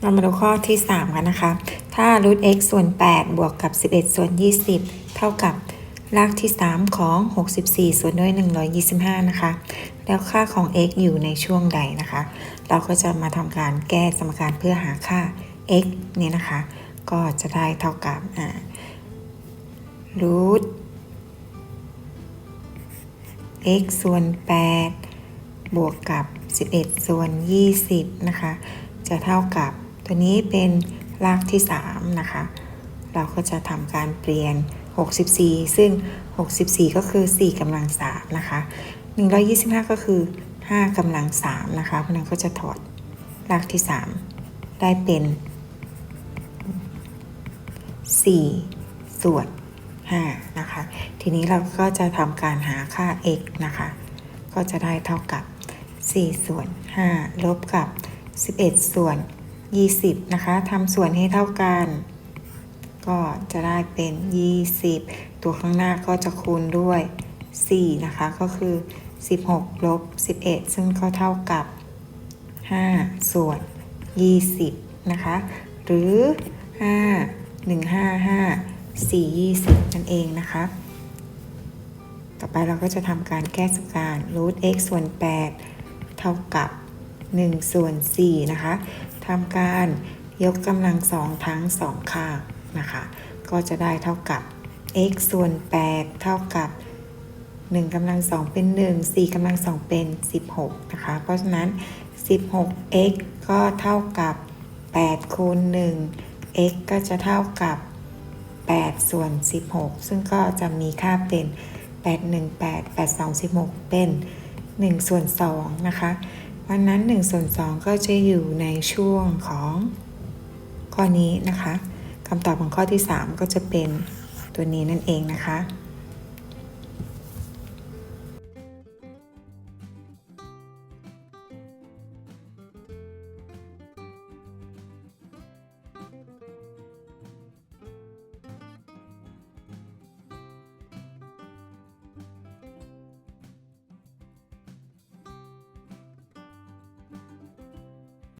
เรามาดูข้อที่ 3 กันนะคะ ถ้ารูท x ส่วน 8 บวกกับ 11 ส่วน 20 เท่ากับรากที่ 3 ของ 64 ส่วนด้วย 125 นะคะ แล้วค่าของ x อยู่ในช่วงใดนะคะ เราก็จะมาทำการแก้สมการเพื่อหาค่า x เนี่ยนะคะ ก็จะได้เท่ากับอ่ารูท x ส่วน 8 บวกกับ 11 ส่วน 20 นะคะ จะเท่ากับ ตัวนี้เป็นรากที่ 3 นะคะ เราก็จะทำการเปลี่ยน 64 ซึ่ง 64 ก็คือ 4กำลัง3นะคะ 125 ก็คือ 5กำลัง3นะคะ เพราะนั้นก็จะถอดรากที่ 3 ได้เป็น 4 ส่วน 5 นะคะ ทีนี้เราก็จะทำการหาค่า x นะคะ ก็จะได้เท่ากับ 4 ส่วน 5 ลบกับ 11 ส่วน 20 นะคะทำส่วนให้เท่ากัน ก็จะได้เป็น 20 ตัวข้างหน้าก็จะคูณด้วย 4 นะคะ ก็คือ 16ลบ11 ซึ่งก็เท่ากับ 5 ส่วน 20 นะคะ หรือ 5 1 5 5 4 20 นั่นเองนะคะ ต่อไปเราก็จะทำการแก้สการ root x ส่วน 8 เท่ากับ 1 ส่วน 4 นะคะ ทำการยกกำลังสองทั้งสองข้างนะคะ ก็จะได้เท่ากับ x ส่วน 8 เท่ากับ 1กำลังสองเป็น 1 4กำลังสองเป็น 16 นะคะ เพราะฉะนั้น 16x ก็เท่ากับ 8 คูณ 1 x ก็จะเท่ากับ 8 ส่วน 16 ซึ่งก็จะมีค่าเป็น 8 1 8 8 2 16 เป็น 1 ส่วน 2 นะคะ วันนั้น1ส่วน2ก็จะอยู่ในช่วงของข้อนี้นะคะคำตอบของข้อที่ 3 ก็จะเป็นตัวนี้นั่นเองนะคะ